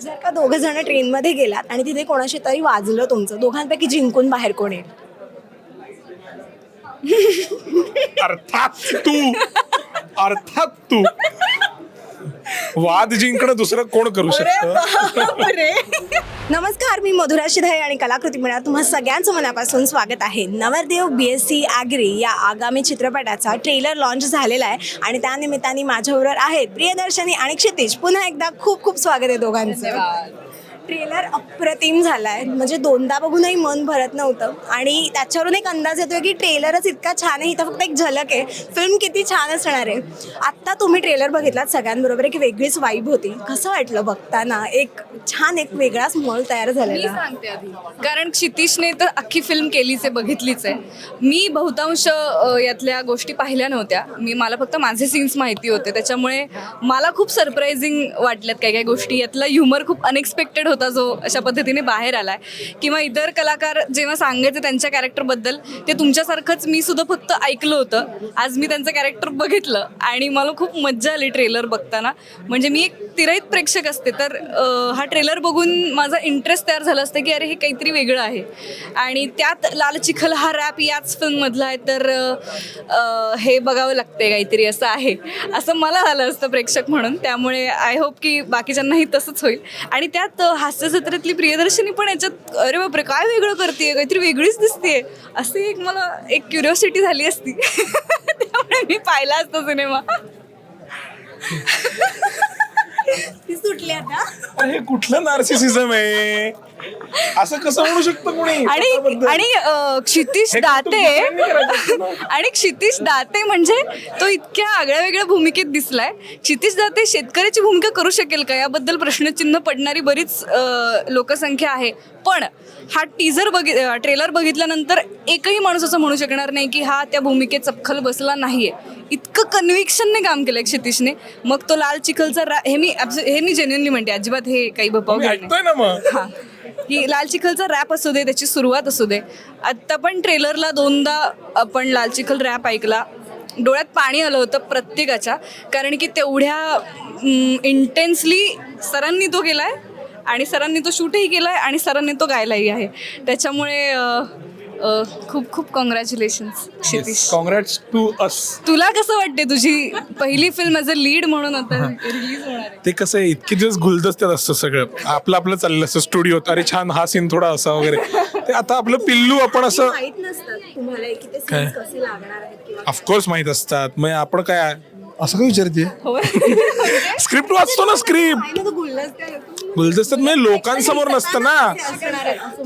जर का दोघं जण ट्रेनमध्ये गेलात आणि तिथे कोणाशी तरी वाजलं तुमचं दोघांपैकी जिंकून बाहेर कोण येईल? अर्थात तू. अर्थात तू. वाद जिंकणं दुसरं कोण करू शकतं? नमस्कार मी मधुरा शिधाई आणि कलाकृती मिळा. तुम्हा सगळ्यांचं मनापासून स्वागत आहे. नवरदेव बी एस सी आगरी या आगामी चित्रपटाचा ट्रेलर लॉन्च झालेला आहे आणि त्यानिमित्ताने माझ्याबरोबर आहेत प्रियदर्शनी आणि क्षितिज. पुन्हा एकदा खूप खूप स्वागत आहे दोघांचं. ट्रेलर अप्रतिम झाला आहे म्हणजे दोनदा बघूनही मन भरत नव्हतं. आणि त्याच्यावरून एक अंदाज येतोय की ट्रेलरच इतका छान आहे इथं फक्त एक झलक आहे. फिल्म किती छान असणार आहे. आत्ता तुम्ही ट्रेलर बघितलात सगळ्यांबरोबर एक वेगळीच वाईब होती. कसं वाटलं बघताना? एक छान एक वेगळाच मॉल तयार झालेला. सांगते आधी. कारण क्षितिशने तर अख्खी फिल्म केलीच आहे बघितलीच आहे. मी बहुतांश यातल्या गोष्टी पाहिल्या नव्हत्या. मी मला फक्त माझे सीन्स माहिती होते. त्याच्यामुळे मला खूप सरप्रायझिंग वाटल्यात काही काही गोष्टी. यातला ह्युमर खूप अनएक्सपेक्टेड होतं. जो अशा पद्धतीने बाहेर आलाय. किंवा इतर कलाकार जेव्हा सांगायचे त्यांच्या कॅरेक्टरबद्दल ते तुमच्यासारखंच मी सुद्धा फक्त ऐकलं होतं. आज मी त्यांचं कॅरेक्टर बघितलं आणि मला खूप मज्जा आली ट्रेलर बघताना. म्हणजे मी एक तिरहित प्रेक्षक असते तर हा ट्रेलर बघून माझा इंटरेस्ट तयार झाला असतं की अरे हे काहीतरी वेगळं आहे. आणि त्यात लाल चिखल हा रॅप याच फिल्ममधला आहे तर हे बघावं लागते काहीतरी असं आहे. असं मला झालं असतं प्रेक्षक म्हणून. त्यामुळे आय होप की बाकीच्यांनाही तसंच होईल. आणि त्यात हा हास्य जत्रेतली प्रियदर्शनी पण याच्यात अरे बापरे काय वेगळं करते काहीतरी वेगळीच दिसते असे एक मला एक क्युरिओसिटी झाली असती. त्यामुळे मी पाहिला असतो सिनेमा. ती सुटली आता. अरे कुठलं नार्सिसिझम आहे? असं कसं म्हणू शकतं कोणी? आणि स्वतःबद्दल? आणि अ, क्षितिश हे दाते दुसऱ्यांनी करायचं असतं ना. आणि क्षितिश दाते म्हणजे तो इतक्या आगळ्या वेगळ्या भूमिकेत दिसलाय. क्षितिश दाते शेतकऱ्याची भूमिका करू शकेल का? याबद्दल प्रश्नचिन्ह पडणारी बरीच अ, लोकसंख्या आहे. पण हा टीजर बघि ट्रेलर बघितल्यानंतर एकही माणूस असं म्हणू शकणार नाही की हा त्या भूमिकेत चपखल बसला नाहीये. इतकं कन्व्हिक्शनने काम केलंय क्षितिशने. मग तो लाल चिखलचा रा हे मी abso- हे मी जेन्युनली म्हणते अजिबात हे काही बपाव मी घेत नाही. ऐकतोय ना मग? हा. की लाल चिखलचा रॅप असू दे त्याची सुरुवात असू दे. आत्ता पण ट्रेलरला दोनदा आपण लाल चिखल रॅप ऐकला. डोळ्यात पाणी आलं होतं प्रत्येकाच्या. कारण की तेवढ्या इंटेन्सली सरांनी तो केलाय आणि सरांनी तो शूटही केलाय आणि सरांनी तो गायलाही आहे. त्याच्यामुळे अ, खूप खूप congratulations Kshitish congrats to us तुला कसं वाटते तुझी पहिली फिल्म ॲज अ लीड म्हणून आता रिलीज होणार आहे? ते कसं आहे इतके दिवस गुलदस्त्यात असतं सगळं. आपलं आपलं चाललं असतं स्टुडिओत अरे छान हा सीन थोडा असा वगैरे. ते आता आपलं पिल्लू आपण असं माहीत नसतात तुम्हाला की ते काय? scenes कसे लागणार आहेत किंवा ऑफकोर्स माहीत असतात. मग आपण काय असं काय विचारते होय. स्क्रिप्ट वाचतो ना स्क्रिप्ट गुलदस्त्या येतो. गुलदस्त्यात म्हणजे लोकांसमोर नसतं ना.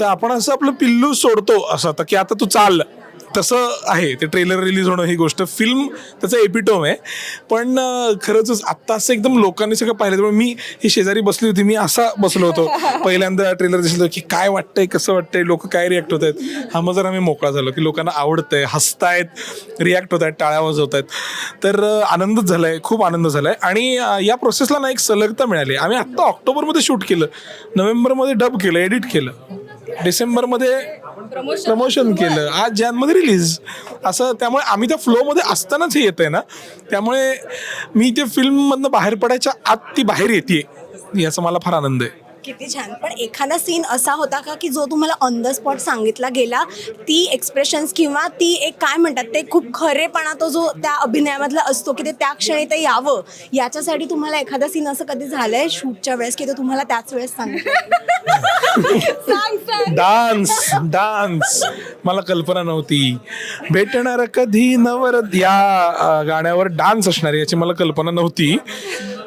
तर आपण असं आपलं पिल्लू सोडतो असं. आता की आता तू चाल. तसं आहे ते ट्रेलर रिलीज होणं ही गोष्ट. फिल्म त्याचं एपिटोम आहे. पण खरंच आत्ता असं एकदम लोकांनी सगळं पाहिलं त्यामुळे मी ही शेजारी बसली होती मी असा बसलो होतो. पहिल्यांदा ट्रेलर दिसलं की काय वाटतंय कसं वाटतंय लोक काय रिॲक्ट होत आहेत. हा मग जरा मी मोकळा झालो की लोकांना आवडतंय हसतायत रिॲक्ट होत आहेत टाळ्या वाजवत आहेत. तर आनंदच झालाय खूप आनंद झालाय. आणि अं, या प्रोसेसला ना एक सलगता मिळाली. आम्ही आत्ता ऑक्टोबरमध्ये शूट केलं. नोव्हेंबरमध्ये डब केलं एडिट केलं. डिसेंबरमध्ये प्रमोशन केलं. आज जॅनमध्ये रिलीज असं त्यामुळे आम्ही त्या फ्लोमध्ये असतानाच हे येत आहे ना. त्यामुळे मी ते फिल्ममधनं बाहेर पडायच्या आत ती बाहेर येते याचा मला फार आनंद आहे. किती छान. पण एखादा सीन असा होता का की जो तुम्हाला ऑन द स्पॉट सांगितला गेला ती एक्सप्रेशन्स किंवा ती एक काय म्हणतात ते खूप खरेपणा तो जो त्या अभिनयामधला असतो की ते त्या क्षणी ते यावं याच्यासाठी तुम्हाला एखादा सीन असं कधी झालंय शूटच्या वेळेस की ते तुम्हाला त्याच वेळेस सांगितलं? सांग डान्स डान्स मला कल्पना नव्हती. भेटणार कधी नवर या गाण्यावर डान्स असणार आहे याची मला कल्पना नव्हती.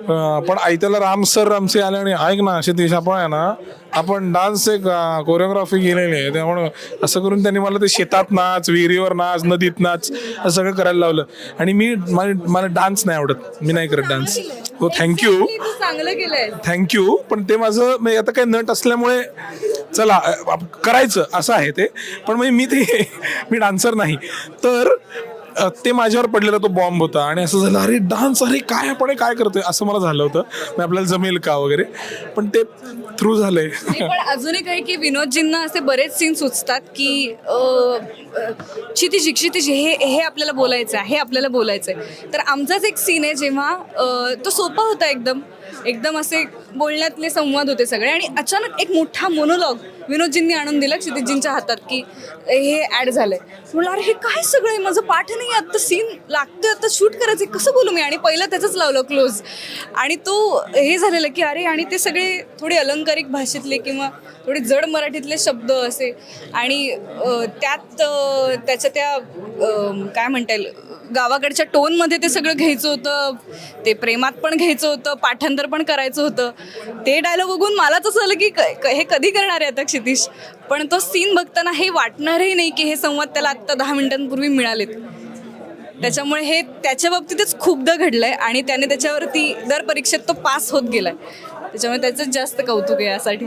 पण ऐकायला राम सर आमचे आले आणि ऐक ना असे दिवस आपण आहे ना. आपण डान्स एक कोरिओग्राफी केलेली आहे. त्यामुळे असं करून त्यांनी मला ते शेतात नाच विहिरीवर नाच नदीत नाच असं सगळं करायला लावलं. आणि मी मला डान्स नाही आवडत. मी नाही करत डान्स हो थँक्यू थँक्यू पण ते माझं आता काही नट असल्यामुळे चला करायचं. असं आहे ते. पण म्हणजे मी ते मी डान्सर नाही. तर अ, ते माझ्यावर पडलेला तो बॉम्ब होता. आणि असं झालं अरे डान्स अरे काय आपण हे काय करतोय? असं मला झालं होतं. मग आपल्याला जमेल का वगैरे. पण ते थ्रू झालंय. नाही, पण अजून की विनोदजींना असे बरेच सीन सुचतात की अं, अं, क्षितिजी क्षितिजी हे हे आपल्याला बोलायचं आहे हे आपल्याला बोलायचं आहे तर आमचाच एक सीन आहे जेव्हा अं, तो सोपा होता एकदम. एकदम असे बोलण्यातले संवाद होते सगळे. आणि अचानक एक मोठा मोनोलॉग विनोदजींनी आणून दिला क्षितिजींच्या हातात की हे ॲड झालंय. म्हणलं अरे हे काय सगळं आहे? माझं पाठ नाही आता सीन लागतोय. आता शूट करायचं कसं बोलू मी? आणि पहिलं त्याचंच लावलं क्लोज आणि तो हे झालेलं की अरे आणि ते सगळे थोडे अलंकारिक भाषेतले किंवा थोडे जड मराठीतले शब्द असे. आणि त्यात त्याच्या त्या काय म्हणता येईल गावाकडच्या टोनमध्ये ते सगळं घ्यायचं होतं. ते प्रेमात पण घ्यायचं होतं. पाठांतर पण करायचं होतं. ते डायलॉग बघून मलाच असं झालं की क- हे कधी करणार आहे आता क्षितिश? पण तो सीन बघताना हे वाटणारही नाही की हे संवाद त्याला आत्ता दहा मिनिटांपूर्वी मिळालेत. त्याच्यामुळे हे त्याच्या बाबतीतच खूपदा घडलंय आणि त्याने त्याच्यावरती दर परीक्षेत तो पास होत गेलाय. त्याच्यामुळे त्याचं जास्त कौतुक आहे यासाठी.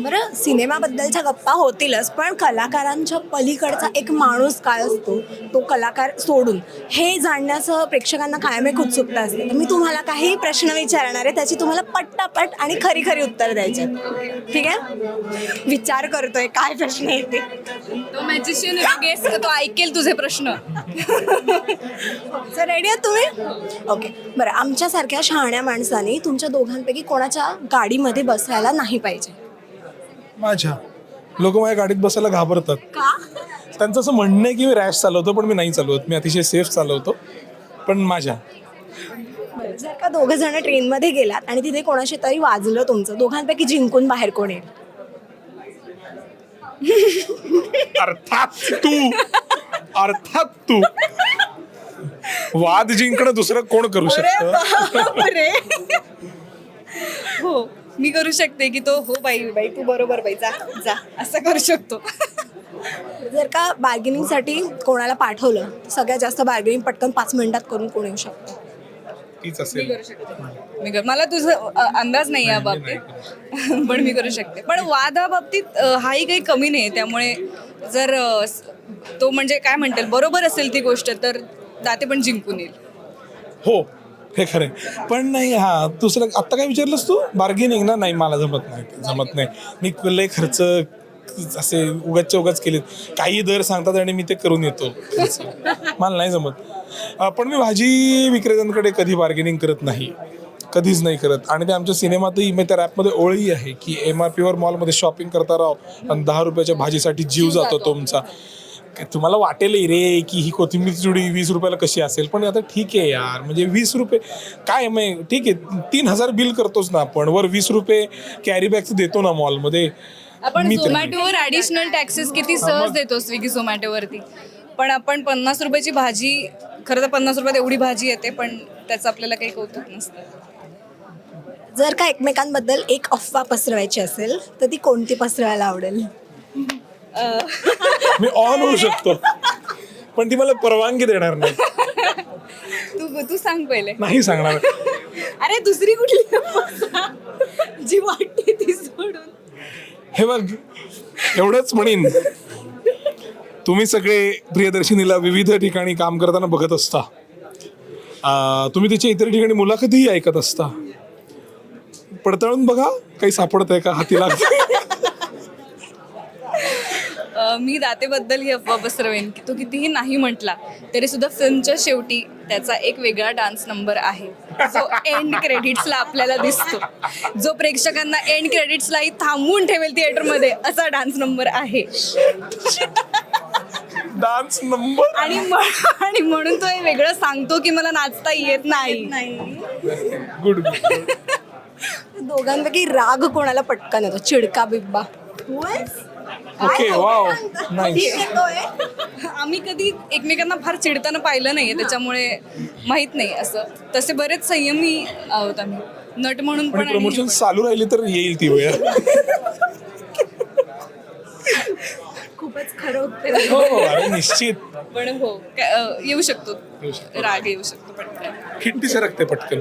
बरं सिनेमाबद्दलच्या गप्पा होतीलच पण कलाकारांच्या पलीकडचा एक माणूस काय असतो? तो कलाकार सोडून. हे जाणण्याचं प्रेक्षकांना कायम एक उत्सुकता असते. तर मी तुम्हाला काही प्रश्न विचारणार आहे त्याची तुम्हाला पट्टापट आणि खरी खरी उत्तर द्यायचे. ठीक आहे? विचार करतोय काय प्रश्न येते तो? मॅजिशियन गेस तो ऐकेल तुझे प्रश्न. सर रेडी आहात तुम्ही? ओके बरं आमच्यासारख्या शहाण्या माणसाने तुमच्या दोघांपैकी कोणाच्या गाडीमध्ये बसायला नाही पाहिजे. माझ्या. लोक माझ्या गाडीत बसायला घाबरतात. का? त्यांचं असं म्हणणं आहे की मी रॅश चालवतो पण मी नाही चालवत. मी अतिशय सेफ चालवतो पण माझ्या. बरं, जर का दोघं जण ट्रेनमध्ये गेलात आणि तिथे कोणाशी तरी वाजलं तुमचं दोघांपैकी जिंकून बाहेर कोण येईल? अर्थात तू. अर्थात तू. वाद जिंकणं दुसरं कोण करू शकतं? हो मी करू शकते की तो हो बाई बाई तू बरोबर बाई जा जा असं करू शकतो. जर का बार्गेनिंगसाठी कोणाला पाठवलं सगळ्यात जास्त बार्गेनिंग पटकन पाच मिनिटात करून कोण येऊ शकतो? तीच मी असेल. करू शकते. मी कर मला तुझं अ, अंदाज नाही या बाबतीत पण मी करू शकते. पण वादाबाबतीत अ, हाही काही कमी नाही त्यामुळे जर अ, स- तो म्हणजे काय म्हणतील बरोबर असेल ती गोष्ट तर दाते पण जिंकून येईल. हो हे खरे पण नाही हा दुसरं आत्ता काय विचारलंस तू? बार्गेनिंग ना? नाही मला जमत नाही जमत नाही. मी लय खर्च असे उगाचच्या उगाच केलेत. काही दर सांगतात आणि मी ते करून येतो. मला नाही जमत. पण मी भाजी विक्रेत्यांकडे कधी बार्गेनिंग करत नाही. कधीच नाही करत. आणि ते आमच्या सिनेमातही मी त्या रॅपमध्ये ओळी आहे की एम आर पीवर मॉलमध्ये शॉपिंग करता राहो आणि दहा रुपयाच्या भाजीसाठी जीव जातो. तुमचा. तुम्हाला वाटेल रे की ही कोथिंबीर जुडी वीस रुपयाला कशी असेल पण आता ठीक आहे यार. म्हणजे वीस रुपये काय मग? ठीक आहे तीन हजार बिल करतोच ना आपण. वर वीस रुपये कॅरी बॅगचं देतो ना मॉलमध्ये आपण झोमॅटोवर ॲडिशनल टॅक्सेस किती सहज देतो स्विगी झोमॅटोवरती पण आपण पन्नास रुपयाची भाजी खरं तर पन्नास रुपयात एवढी भाजी येते पण त्याचं आपल्याला काही कौतुक नसतं. जर का एकमेकांबद्दल एक अफवा पसरवायची असेल तर ती कोणती पसरवायला आवडेल? मी ऑन होऊ शकतो. पण ती मला परवानगी देणार नाही. तू तू सांग पहिले. नाही सांगणार. अरे दुसरी कुठली? जी वाटते ती सोडून. हे बघ एवढंच म्हणीन. तुम्ही सगळे प्रियदर्शिनीला विविध ठिकाणी काम करताना बघत असता. तुम्ही तिच्या इतर ठिकाणी मुलाखतही ऐकत असता. पडताळून बघा काही सापडत आहे का? हाती लागत मी दातेबद्दल ही अफवा पसरवेन की तो कितीही नाही म्हटला तरी सुद्धा फिल्मच्या शेवटी त्याचा एक वेगळा डान्स नंबर आहे. जो एंड क्रेडिट्सला आपल्याला दिसतो. जो प्रेक्षकांना एंड क्रेडिट्सलाही थांबवून ठेवेल थिएटरमध्ये असा डान्स नंबर आहे. Dance number? आणि आणि म्हणून तो हे वेगळं सांगतो की मला नाचता येत नाही. गुड दोघांपैकी राग कोणाला पटकन येतो? चिडका बिब्बा. ओके वाव नाईस आम्ही कधी एकमेकांना फार चिडताना पाहिलं नाहीये त्याच्यामुळे माहीत नाही असं. तसे बरेच संयमी आहोत आम्ही. नट म्हणून पण आणि प्रमोशन चालू राहिली तर येईल ती वेळ. खूपच खरं उत्तर हो अरे निश्चित. पण हो काय, अ, येऊ शकतो. येऊ शकतो. राग येऊ शकतो पण खिट्टी सरकते पटकन.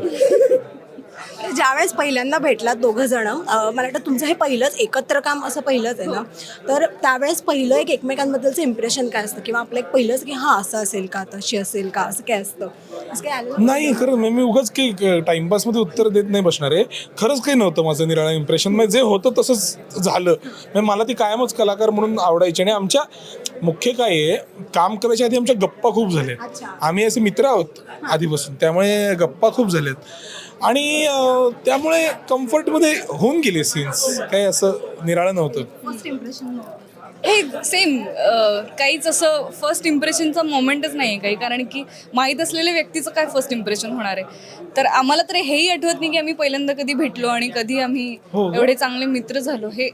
ज्यावेळेस पहिल्यांदा भेटलात दोघं जण मला वाटतं तुमचं हे पहिलंच एकत्र काम असं पहिलंच आहे ना? तर त्यावेळेस पहिलं एक एकमेकांबद्दलचं इम्प्रेशन काय असतं? किंवा आपलं एक पहिलंच की हा असं असेल का? तशी असेल का? असं काय असतं? असं काय आलं नाही? खरंच मी मी उगाच की टाइमपासमध्ये उत्तर देत नाही बसणार आहे. खरंच काही नव्हतं माझं निराळा इम्प्रेशन म्हणजे जे होतं तसंच झालं. म्हणजे मला ती कायमच कलाकार म्हणून आवडायची आणि आमच्या मुख्य काय आहे काम करायच्या आधी आमच्या गप्पा खूप झाल्या अच्छा. आम्ही असे मित्र आहोत आधीपासून त्यामुळे गप्पा खूप झाल्यात. आणि त्यामुळे कम्फर्टमध्ये होऊन गेले सीन्स काही असं निराळं नव्हतं. हे सेम काहीच असं फर्स्ट इम्प्रेशनचा मोमेंटच नाही आहे काही. कारण की माहीत असलेल्या व्यक्तीचं काय फर्स्ट इम्प्रेशन होणार आहे? तर आम्हाला तर हेही आठवत नाही की आम्ही पहिल्यांदा कधी भेटलो आणि कधी आम्ही हो का? एवढे चांगले मित्र झालो. हे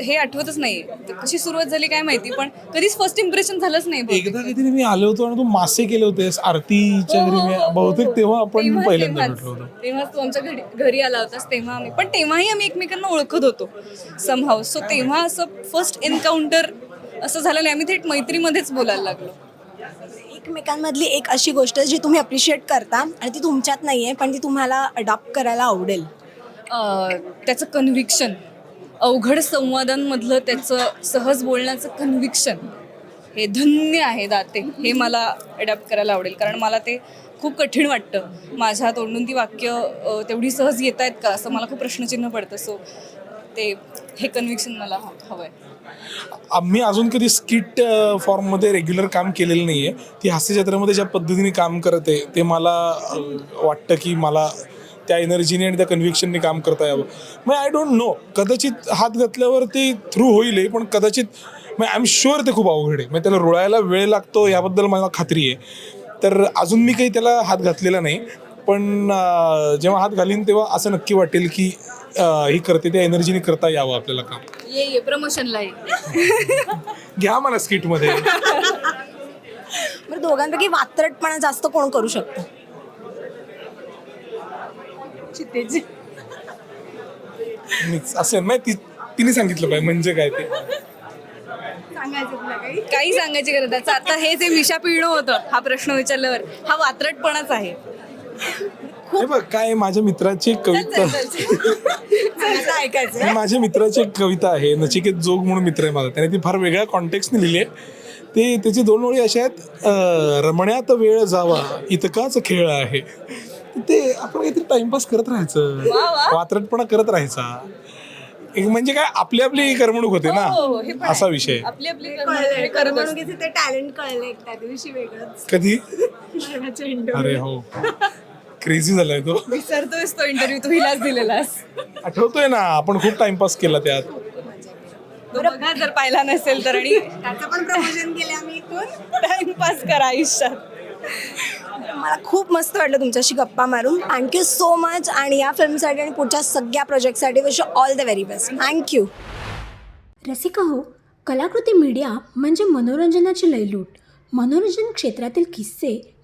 हे आठवतच नाही कशी सुरुवात झाली काय माहिती पण कधीच फर्स्ट इम्प्रेशन झालंच नाही. एकदा काहीतरी मी आलो होतो आणि तू मासे केले होतेस आरतीच्या घरी मी बहुतेक तेव्हा आपण पहिल्यांदा. भेटलो होतो. तेव्हाच तू आमच्या घरी घरी आला होतास तेव्हा आम्ही. पण तेव्हाही आम्ही एकमेकांना ओळखत होतो. समहाव सो तेव्हा असं फर्स्ट एन्काउंटर असं झालं नाही आम्ही थेट मैत्रीमध्येच बोलायला लागलो. एकमेकांमधली एक अशी गोष्ट जी तुम्ही अप्रिशिएट करता आणि ती तुमच्यात नाही आहे पण ती तुम्हाला अडॉप्ट करायला आवडेल. अं, त्याचं कन्व्हिक्शन अवघड संवादांमधलं त्याचं सहज बोलण्याचं कन्व्हिक्शन हे धन्य आहे दाते. हे मला अडॅप्ट करायला आवडेल. कारण मला ते खूप कठीण वाटतं. माझ्या तोंडून ती वाक्य तेवढी सहज येत आहेत का? असं मला खूप प्रश्नचिन्ह पडतं. सो ते हे कन्व्हिक्शन मला हवं आहे आम्ही अजून कधी स्किट फॉर्ममध्ये रेग्युलर काम केलेलं नाही आहे ती हास्य जत्रेमध्ये ज्या पद्धतीने काम करते ते मला वाटतं की मला त्या एनर्जीने आणि त्या कन्व्हिक्शनने काम करता यावं. मग आय डोंट नो कदाचित हात घातल्यावर ते थ्रू होईल पण कदाचित मग आय एम शुअर ते खूप अवघड आहे. मग त्याला रुळायला वेळ लागतो याबद्दल मला खात्री आहे. तर अजून मी काही त्याला हात घातलेला नाही. पण जेव्हा हात घालीन तेव्हा असं नक्की वाटेल की ही करते त्या एनर्जीने करता यावं आपल्याला काम. ये ये प्रमोशनला ये. घ्या मला स्किटमध्ये बरं दोघांपैकी वात्रटपणा जास्त कोण करू शकतं? चितेची मिक्स असं नाही ती तिने सांगितलं पाहिजे म्हणजे काय ते. सांगायचं तुला काही? काही सांगायची गरज नाही. आता हे जे मिशा पिळणं होतं हा प्रश्न विचारल्यावर हा वात्रटपणाच आहे. हे बघ काय माझ्या मित्राची एक कविता. ऐकायचं. माझ्या मित्राची एक कविता आहे नचिकेत जोग म्हणून मित्र आहे माझा. त्याने ती फार वेगळ्या कॉन्टेक्स्टने लिहिली आहे. ते त्याची दोन ओळी अशा आहेत अं, रमण्यात वेळ जावा इतकाच खेळ आहे. ते आपण काहीतरी टाइमपास करत राहायचं वात्रटपणा करत राहायचा. एक म्हणजे काय आपली आपली करमणूक होते हो, हो, हे ना पण असा. विषय आपली आपली कर्म- हे करत असतो. करमणुकीचे ते टॅलेंट कळलं एक त्या दिवशी वेगळंच. कधी. अरे हो. क्रेझी झालाय तो. विसरतोयस तो इंटरव्ह्यू तू हिलाच दिलेलास आठवतोय ना आपण खूप टाइमपास केला त्यात. तो बघा जर पाहिला नसेल तर आणि त्याचं पण प्रमोशन केलं आम्ही इथून टाइमपास करा आयुष्यात. मला खूप मस्त वाटलं तुमच्याशी गप्पा मारून. थँक्यू सो मच आणि या फिल्मसाठी आणि पुढच्या सगळ्या प्रोजेक्टसाठी wish all the very best thank you Rasika हो कलाकृती मीडिया म्हणजे मनोरंजनाची लयलूट. मनोरंजन क्षेत्रातील किस्से